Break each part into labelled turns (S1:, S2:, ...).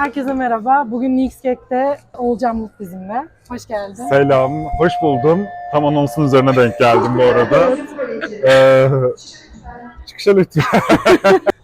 S1: Herkese merhaba. Bugün Nixcake'de Olcan Mut bizimle. Hoş geldin.
S2: Selam, hoş buldum. Tam anonsun üzerine denk geldim bu arada. Ee, çıkışa lütfen.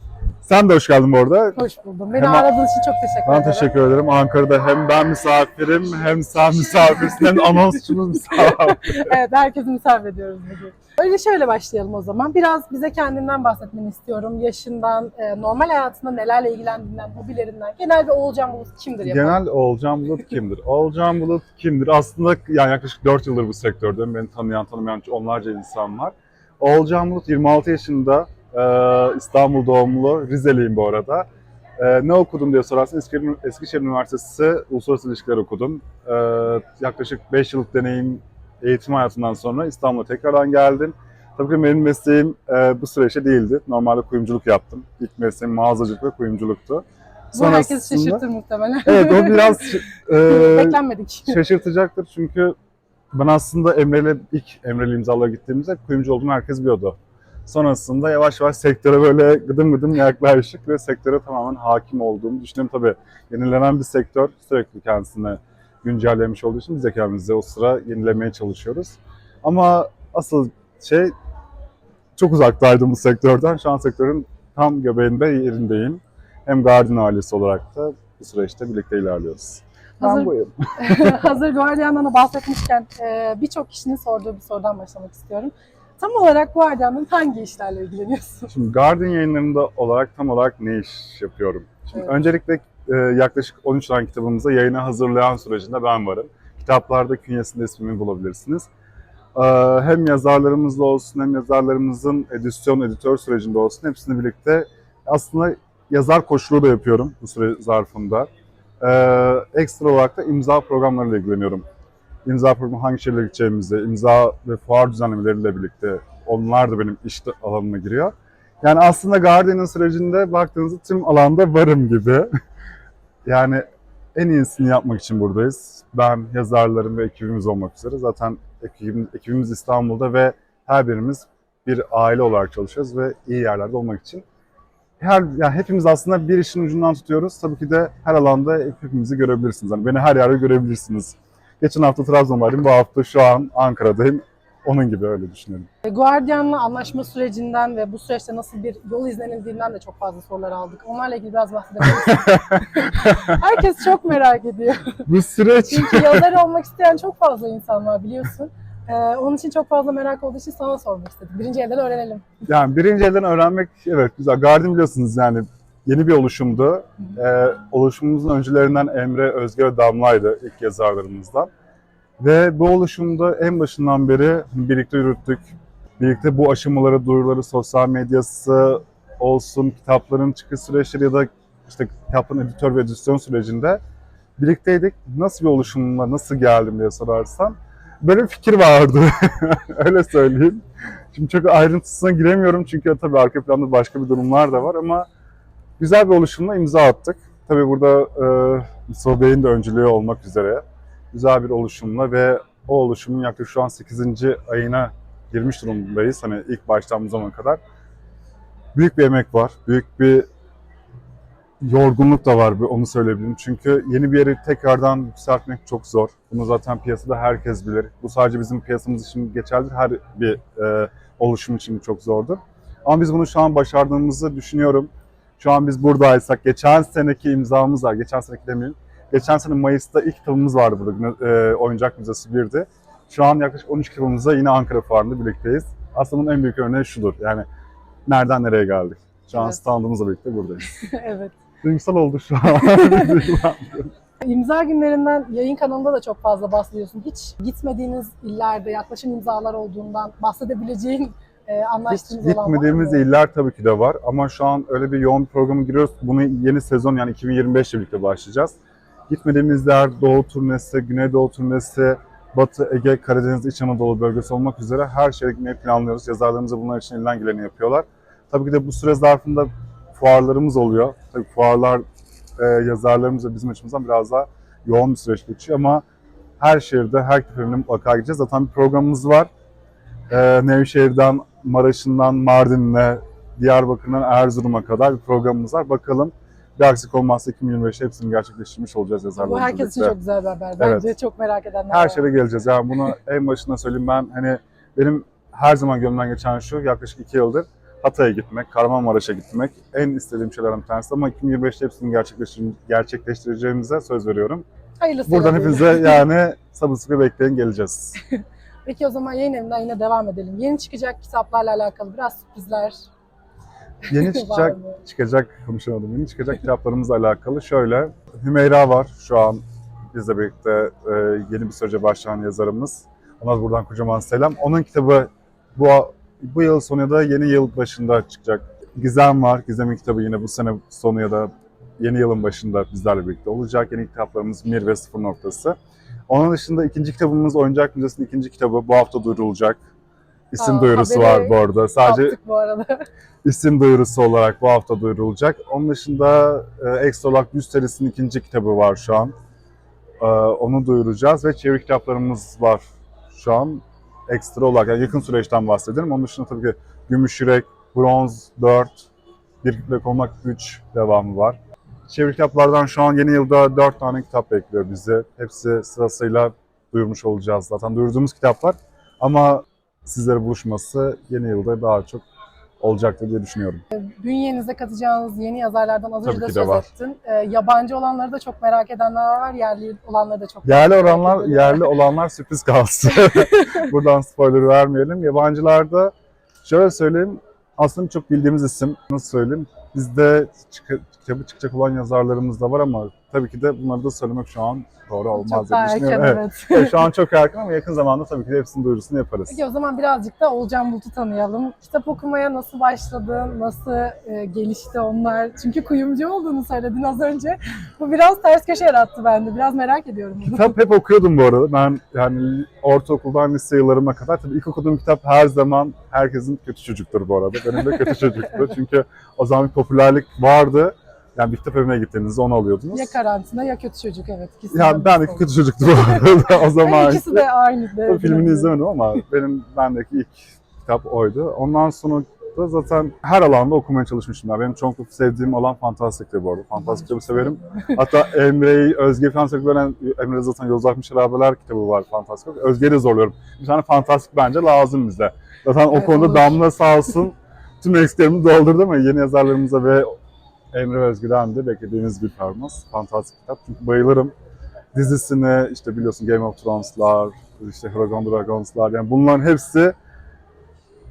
S2: Sen de hoş geldin bu arada.
S1: Hoş buldum. Beni
S2: Hem-
S1: aradığın için çok teşekkür
S2: Ben
S1: ederim.
S2: teşekkür ederim. Ankara'da hem ben misafirim hem sen misafirsin hem anonsçumuz misafir.
S1: evet, herkesi misafir ediyoruz bugün. Öyle şöyle başlayalım o zaman. Biraz bize kendinden bahsetmeni istiyorum. Yaşından, e, normal hayatında nelerle ilgilendiğinden, hobilerinden. Genel bir Olcan Bulut kimdir yapalım?
S2: Genel Olcan Bulut kimdir? Olcan Bulut kimdir? Aslında yani yaklaşık 4 yıldır bu sektördeyim. Beni tanıyan tanımayan onlarca insan var. Olcan Bulut 26 yaşında e, İstanbul doğumlu. Rizeliyim bu arada. E, ne okudum diye sorarsan Eskişehir, Eskişehir Üniversitesi Uluslararası İlişkiler okudum. E, yaklaşık 5 yıllık deneyim eğitim hayatından sonra İstanbul'a tekrardan geldim. Tabii ki benim mesleğim e, bu süreçte değildi. Normalde kuyumculuk yaptım. İlk mesleğim mağazacılık ve kuyumculuktu.
S1: Bu
S2: Sonrasında-
S1: şaşırtır muhtemelen.
S2: Evet o biraz e,
S1: Beklenmedik.
S2: şaşırtacaktır çünkü ben aslında Emre'yle ilk Emre'yle imzalara gittiğimizde kuyumcu olduğumu herkes biliyordu. Sonrasında yavaş yavaş sektöre böyle gıdım gıdım yaklaştık ve sektöre tamamen hakim olduğumu düşünüyorum. Tabii yenilenen bir sektör sürekli kendisine güncellemiş olduğu için biz de kendimizi o sıra yenilemeye çalışıyoruz. Ama asıl şey çok uzaktaydım bu sektörden. Şu an sektörün tam göbeğinde yerindeyim. Hem Guardian ailesi olarak da bu süreçte birlikte ilerliyoruz.
S1: Hazır-
S2: Ben buyum.
S1: Hazır Guardian'dan da bahsetmişken birçok kişinin sorduğu bir sorudan başlamak istiyorum. Tam olarak Guardian'ın hangi işlerle ilgileniyorsun?
S2: Şimdi Guardian yayınlarında olarak tam olarak ne iş yapıyorum? Şimdi
S1: Evet.
S2: öncelikle e, yaklaşık 13 tane kitabımıza yayına hazırlayan sürecinde ben varım. Kitaplarda künyesinde ismimi bulabilirsiniz. E, hem yazarlarımızla olsun hem yazarlarımızın edisyon, editör sürecinde olsun hepsini birlikte aslında yazar koçluğu da yapıyorum bu süre zarfında. E, ekstra olarak da imza programlarıyla ilgileniyorum. İmza programı hangi şehirlere gideceğimizi, imza ve fuar düzenlemeleriyle birlikte onlar da benim iş alanıma giriyor. Yani aslında Guardian'ın sürecinde baktığınızda tüm alanda varım gibi. yani en iyisini yapmak için buradayız. Ben, yazarlarım ve ekibimiz olmak üzere. Zaten ekibimiz, ekibimiz İstanbul'da ve her birimiz bir aile olarak çalışıyoruz ve iyi yerlerde olmak için. Her, yani hepimiz aslında bir işin ucundan tutuyoruz. Tabii ki de her alanda hepimizi görebilirsiniz. Yani beni her yerde görebilirsiniz. Geçen hafta Trabzon'daydım, bu hafta şu an Ankara'dayım. Onun gibi öyle düşünüyorum.
S1: E, Guardian'la anlaşma sürecinden ve bu süreçte nasıl bir yol izlenildiğinden de çok fazla sorular aldık. Onlarla ilgili biraz bahsedebilir misin? Herkes çok merak ediyor.
S2: Bu süreç
S1: Çünkü yazar olmak isteyen çok fazla insan var biliyorsun. Ee, onun için çok fazla merak olduğu için sana sormak istedim. Birinci elden öğrenelim.
S2: Yani birinci elden öğrenmek evet güzel. Guardian biliyorsunuz yani yeni bir oluşumdu. Ee, oluşumumuzun öncülerinden Emre, Özge ve Damla'ydı ilk yazarlarımızdan. Ve bu oluşumda en başından beri birlikte yürüttük. Birlikte bu aşamaları, duyuruları, sosyal medyası olsun, kitapların çıkış süreçleri ya da işte kitapların editör ve edisyon sürecinde birlikteydik. Nasıl bir oluşumla, nasıl geldim diye sorarsan böyle bir fikir vardı. Öyle söyleyeyim. Şimdi çok ayrıntısına giremiyorum çünkü tabii arka planda başka bir durumlar da var ama güzel bir oluşumla imza attık. Tabii burada e, Mustafa Bey'in de öncülüğü olmak üzere güzel bir oluşumla ve o oluşumun yaklaşık şu an 8. ayına girmiş durumdayız. Hani ilk baştan bu zamana kadar. Büyük bir emek var. Büyük bir yorgunluk da var onu söyleyebilirim. Çünkü yeni bir yeri tekrardan yükseltmek çok zor. Bunu zaten piyasada herkes bilir. Bu sadece bizim piyasamız için geçerlidir. Her bir e, oluşum için çok zordur. Ama biz bunu şu an başardığımızı düşünüyorum. Şu an biz buradaysak, geçen seneki imzamız var. Geçen seneki demeyeyim. Geçen sene Mayıs'ta ilk kitabımız vardı burada. E, Oyuncak Müzesi 1'di. Şu an yaklaşık 13 kitabımızla yine Ankara Fuarı'nda birlikteyiz. Aslında bunun en büyük örneği şudur. Yani nereden nereye geldik? Şu an
S1: Evet.
S2: standımızla birlikte buradayız.
S1: evet.
S2: Duygusal oldu şu an.
S1: İmza günlerinden yayın kanalında da çok fazla bahsediyorsun. Hiç gitmediğiniz illerde yaklaşım imzalar olduğundan bahsedebileceğin e, anlaştığınız
S2: Hiç gitmediğimiz iller tabii ki de var ama şu an öyle bir yoğun bir programa giriyoruz. Bunu yeni sezon yani 2025 ile birlikte başlayacağız. Gitmediğimiz yer Doğu turnesi, Güneydoğu turnesi, Batı, Ege, Karadeniz, İç Anadolu bölgesi olmak üzere her şeye gitmeyi planlıyoruz. Yazarlarımız da bunlar için elinden geleni yapıyorlar. Tabii ki de bu süre zarfında fuarlarımız oluyor. Tabii fuarlar e, yazarlarımız ve bizim açımızdan biraz daha yoğun bir süreç geçiyor ama her şehirde, her seferinde mutlaka gideceğiz. Zaten bir programımız var. E, Nevşehir'den, Maraş'ından Mardin'e, Diyarbakır'dan Erzurum'a kadar bir programımız var. Bakalım Bir aksilik olmazsa 2025'te hepsini gerçekleştirmiş olacağız
S1: Bu
S2: yazarlarımızla
S1: herkes için çok güzel bir haber. Bence çok merak edenler
S2: Her
S1: var.
S2: şeye geleceğiz. Yani bunu en başına söyleyeyim ben hani benim her zaman gönlümden geçen şu yaklaşık iki yıldır Hatay'a gitmek, Kahramanmaraş'a gitmek en istediğim şeylerden bir tanesi ama 2025'te hepsini gerçekleştir gerçekleştireceğimize söz veriyorum.
S1: Hayırlısı.
S2: Buradan hepinize yani sabırsızlıkla bekleyin geleceğiz.
S1: Peki o zaman yayın evinden yine devam edelim. Yeni çıkacak kitaplarla alakalı biraz sürprizler
S2: Yeni çıkacak çıkacak konuşamadım. Yeni çıkacak kitaplarımızla alakalı şöyle Hümeyra var şu an bizle birlikte e, yeni bir sürece başlayan yazarımız. Ona da buradan kocaman selam. Onun kitabı bu bu yıl sonu ya da yeni yıl başında çıkacak. Gizem var. Gizem'in kitabı yine bu sene sonu ya da yeni yılın başında bizlerle birlikte olacak. Yeni kitaplarımız Mir ve Sıfır Noktası. Onun dışında ikinci kitabımız Oyuncak Müzesi'nin ikinci kitabı bu hafta duyurulacak. İsim
S1: Aa,
S2: duyurusu var bu arada. Sadece
S1: bu arada.
S2: isim duyurusu olarak bu hafta duyurulacak. Onun dışında e, ekstra olarak 100 serisinin ikinci kitabı var şu an. E, onu duyuracağız ve çeviri kitaplarımız var şu an ekstra olarak. Yani yakın süreçten bahsedelim. Onun dışında tabii ki Gümüş Yürek, Bronz 4, Bir Kütlek Olmak 3 devamı var. Çeviri kitaplardan şu an yeni yılda 4 tane kitap bekliyor bizi. Hepsi sırasıyla duyurmuş olacağız zaten. Duyurduğumuz kitaplar ama sizlere buluşması yeni yılda daha çok olacaktır diye düşünüyorum.
S1: Bünyenize katacağınız yeni yazarlardan az önce de söz
S2: var.
S1: ettin. Ee, yabancı olanları da çok merak edenler var, yerli olanları da çok
S2: Yerli olanlar, yerli olanlar sürpriz kalsın. Buradan spoiler vermeyelim. Yabancılarda şöyle söyleyeyim, aslında çok bildiğimiz isim. Nasıl söyleyeyim? Bizde çık- kitabı çıkacak olan yazarlarımız da var ama tabii ki de bunları da söylemek şu an doğru olmaz
S1: Çok
S2: diye
S1: erken evet.
S2: Evet, şu an çok erken ama yakın zamanda tabii ki de hepsinin duyurusunu yaparız.
S1: Peki o zaman birazcık da Olcan Bulut'u tanıyalım. Kitap okumaya nasıl başladın, nasıl e, gelişti onlar? Çünkü kuyumcu olduğunu söyledin az önce. Bu biraz ters köşe yarattı bende. Biraz merak ediyorum bunu.
S2: Kitap hep okuyordum bu arada. Ben yani ortaokuldan lise yıllarıma kadar tabii ilk okuduğum kitap her zaman herkesin kötü çocuktur bu arada. Benim de kötü çocuktu. Çünkü o zaman bir popülerlik vardı. Yani bir kitap evine gittiğinizde onu alıyordunuz.
S1: Ya karantina ya kötü çocuk evet. İkisinden
S2: Yani ben de kötü çocuktu bu arada o
S1: Ben
S2: zaman.
S1: ikisi de aynı.
S2: Tabii filmini izlemedim ama benim bendeki ilk kitap oydu. Ondan sonra da zaten her alanda okumaya çalışmışım. Yani benim çok sevdiğim alan fantastikti bu arada. Fantastik kitabı severim. Hatta Emre'yi, Özge falan veren, Emre zaten Yozlaşmış Harabeler kitabı var fantastik. Özge'yi de zorluyorum. Bir tane fantastik bence lazım bize. Zaten o
S1: Evet,
S2: konuda
S1: olur.
S2: Damla sağ olsun tüm eksiklerimi doldurdu ama yeni yazarlarımıza ve Emre Özgü'den de beklediğiniz bir performans. Fantastik kitap. Çünkü bayılırım. Dizisini işte biliyorsun Game of Thrones'lar, işte Dragon Dragons'lar yani bunların hepsi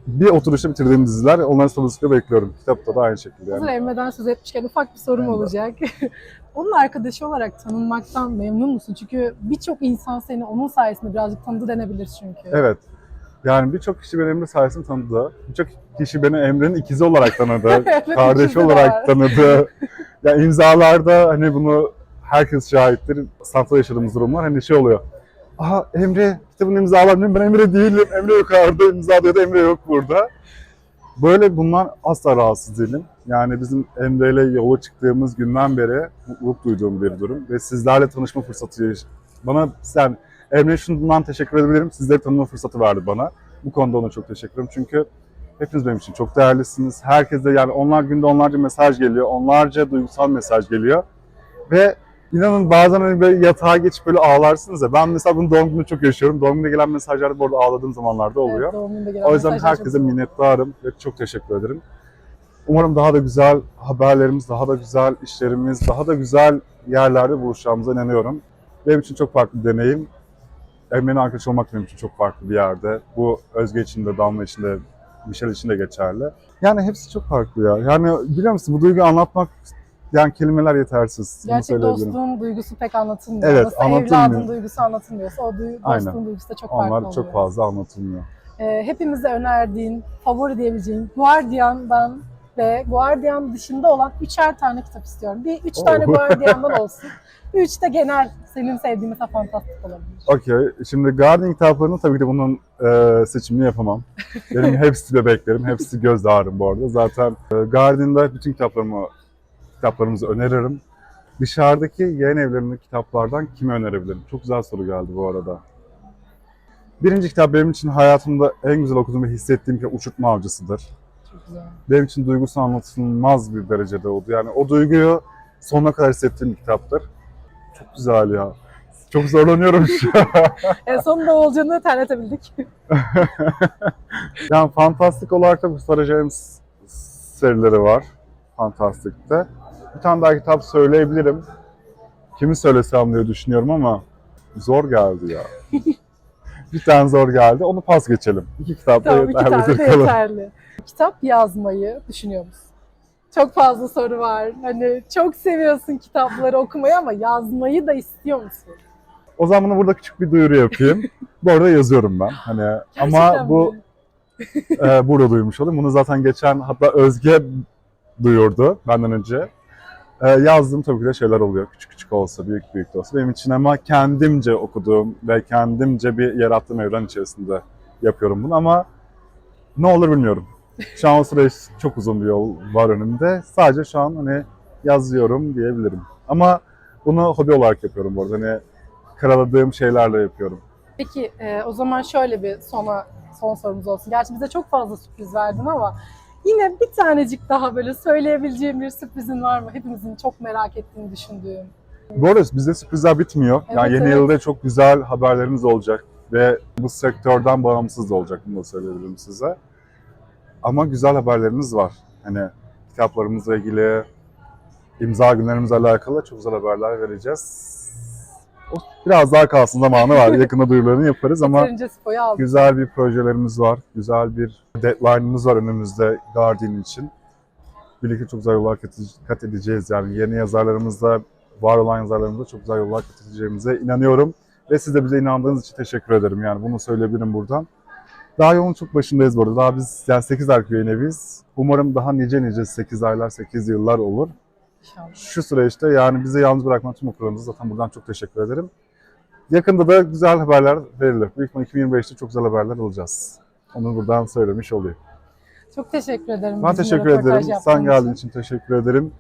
S2: bir oturuşta bitirdiğim diziler. Onları sabırsızlıkla bekliyorum. Kitapta da aynı şekilde yani.
S1: Hazır Emre'den söz etmişken ufak bir sorum
S2: de.
S1: olacak. Onun arkadaşı olarak tanınmaktan memnun musun? Çünkü birçok insan seni onun sayesinde birazcık tanıdı denebilir çünkü.
S2: Evet. Yani birçok kişi beni Emre sayesinde tanıdı. Birçok kişi beni Emre'nin ikizi olarak tanıdı. Kardeşi olarak tanıdı. ya imzalarda hani bunu herkes şahittir. Stanford'da yaşadığımız durumlar hani şey oluyor. Aha Emre kitabını imzalar Ben Emre değilim. Emre yukarıda imzaladı ya da Emre yok burada. Böyle bunlar asla rahatsız değilim. Yani bizim Emre ile yola çıktığımız günden beri mutluluk duyduğum bir durum. Ve sizlerle tanışma fırsatı bana yani Emre şundan teşekkür edebilirim. Sizleri tanıma fırsatı verdi bana. Bu konuda ona çok teşekkür ederim. Çünkü hepiniz benim için çok değerlisiniz. Herkese yani onlar günde onlarca mesaj geliyor. Onlarca duygusal mesaj geliyor. Ve inanın bazen hani böyle yatağa geçip böyle ağlarsınız ya. Ben mesela bunu doğum günümde çok yaşıyorum. Doğum gününe gelen mesajlarda bu arada ağladığım zamanlarda oluyor.
S1: Evet, doğum gelen
S2: O yüzden
S1: mesajlar çok
S2: herkese
S1: güzel.
S2: minnettarım ve çok teşekkür ederim. Umarım daha da güzel haberlerimiz, daha da güzel işlerimiz, daha da güzel yerlerde buluşacağımıza inanıyorum. Benim için çok farklı bir deneyim. Emre'nin arkadaş olmak benim için çok farklı bir yerde. Bu Özge için de, Damla için de, Michel için de geçerli. Yani hepsi çok farklı ya. Yani biliyor musun bu duyguyu anlatmak yani kelimeler yetersiz.
S1: Gerçek dostluğun duygusu pek anlatılmıyor.
S2: Evet,
S1: Nasıl
S2: anlatılmıyor.
S1: evladın duygusu anlatılmıyorsa o duy-
S2: Aynen.
S1: dostluğun duygusu da çok farklı
S2: Onlar
S1: oluyor.
S2: çok fazla anlatılmıyor.
S1: Ee, hepimize önerdiğin, favori diyebileceğin Guardian'dan ve Guardian dışında olan üçer tane kitap istiyorum. Bir üç
S2: Oo.
S1: tane Guardian'dan olsun. Üç de genel senin sevdiğin mesela fantastik olabilir.
S2: Okey. Şimdi Guardian kitaplarının tabii ki de bunun e, seçimini yapamam. Benim hepsi bebeklerim, hepsi göz ağrım bu arada. Zaten e, Guardian'da bütün kitaplarımı kitaplarımızı öneririm. Dışarıdaki yayın evlerindeki kitaplardan kimi önerebilirim? Çok güzel soru geldi bu arada. Birinci kitap benim için hayatımda en güzel okuduğum ve hissettiğim şey Uçurtma Avcısı'dır.
S1: Çok güzel.
S2: Benim için duygusu anlatılmaz bir derecede oldu. Yani o duyguyu sonuna kadar hissettiğim bir kitaptır. Çok güzel ya. Çok zorlanıyorum şu an.
S1: En sonunda Oğulcan'ı terletebildik.
S2: Yani fantastik olarak da bu Sarah James serileri var. Fantastik'te. Bir tane daha kitap söyleyebilirim. Kimi söylesem diye düşünüyorum ama zor geldi ya. bir tane zor geldi. Onu pas geçelim. İki kitap da
S1: tamam iki tane de yeterli. Kitap yazmayı düşünüyor musun? Çok fazla soru var. Hani çok seviyorsun kitapları okumayı ama yazmayı da istiyor musun?
S2: O zaman bunu burada küçük bir duyuru yapayım. bu arada yazıyorum ben. Hani ama
S1: Gerçekten
S2: bu
S1: mi?
S2: e, burada duymuş olayım. Bunu zaten geçen hatta Özge duyurdu benden önce. E, yazdığım tabii ki de şeyler oluyor. Küçük küçük olsa, büyük büyük de olsa. Benim için ama kendimce okuduğum ve kendimce bir yarattığım evren içerisinde yapıyorum bunu ama ne olur bilmiyorum. Şu an o süreç çok uzun bir yol var önümde. Sadece şu an hani yazıyorum diyebilirim. Ama bunu hobi olarak yapıyorum bu arada. Hani karaladığım şeylerle yapıyorum.
S1: Peki e, o zaman şöyle bir sona son sorumuz olsun. Gerçi bize çok fazla sürpriz verdin ama yine bir tanecik daha böyle söyleyebileceğim bir sürprizin var mı? Hepimizin çok merak ettiğini düşündüğüm.
S2: Bu arada bizde sürprizler bitmiyor. yani
S1: Evet,
S2: yeni
S1: evet.
S2: yılda çok güzel haberlerimiz olacak ve bu sektörden bağımsız da olacak bunu da söyleyebilirim size. Ama güzel haberlerimiz var. Hani kitaplarımızla ilgili, imza günlerimizle alakalı çok güzel haberler vereceğiz. O Biraz daha kalsın zamanı var. Yakında duyurularını yaparız ama güzel bir projelerimiz var. Güzel bir deadline'ımız var önümüzde Guardian için. Birlikte çok güzel yollar kat edeceğiz. Yani yeni yazarlarımızla, var olan yazarlarımızla çok güzel yollar kat edeceğimize inanıyorum. Ve siz de bize inandığınız için teşekkür ederim. Yani bunu söyleyebilirim buradan. Daha yolun çok başındayız bu arada. Daha biz yani 8 ay yayın eviyiz. Umarım daha nice nice 8 aylar, 8 yıllar olur.
S1: İnşallah.
S2: Şu süreçte yani bizi yalnız bırakma tüm okurlarımıza zaten buradan çok teşekkür ederim. Yakında da güzel haberler verilir. Büyük ihtimalle 2025'te çok güzel haberler alacağız. Onu buradan söylemiş olayım.
S1: Çok teşekkür ederim.
S2: Ben teşekkür ederim. Sen geldiğin için teşekkür ederim.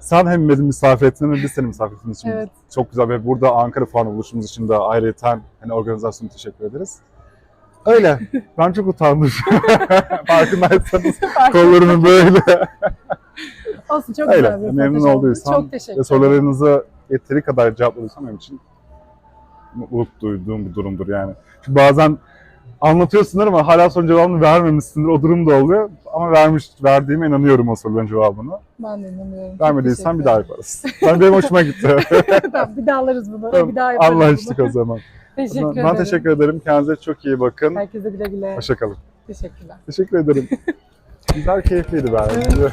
S2: Sen hem beni misafir ettin hem biz seni misafir ettiğin için
S1: Evet.
S2: çok güzel ve burada Ankara Fuarı oluşumuz için de ayrıca hani organizasyonu teşekkür ederiz. Öyle. Ben çok utandım. Farkındaysanız kollarımı böyle.
S1: Olsun çok
S2: Öyle.
S1: güzel bir
S2: Memnun
S1: oldu.
S2: olduysam
S1: Çok teşekkür
S2: ve
S1: ederim.
S2: sorularınızı yeteri kadar cevapladıysam benim için mutluluk duyduğum bir durumdur yani. Çünkü bazen anlatıyorsundur ama hala sorunun cevabını vermemişsindir. O durum da oluyor. Ama vermiş, verdiğime inanıyorum o soruların cevabını.
S1: Ben de inanıyorum. Çok
S2: Vermediysen bir daha yaparız. Ben benim hoşuma gitti.
S1: Tamam, bir daha alırız bunu. bir daha yaparız
S2: Anlaştık o zaman.
S1: Teşekkür
S2: ben
S1: ederim.
S2: teşekkür ederim. Kendinize çok iyi bakın.
S1: Herkese güle güle.
S2: Hoşçakalın.
S1: Teşekkürler.
S2: Teşekkür ederim. Güzel, keyifliydi bence.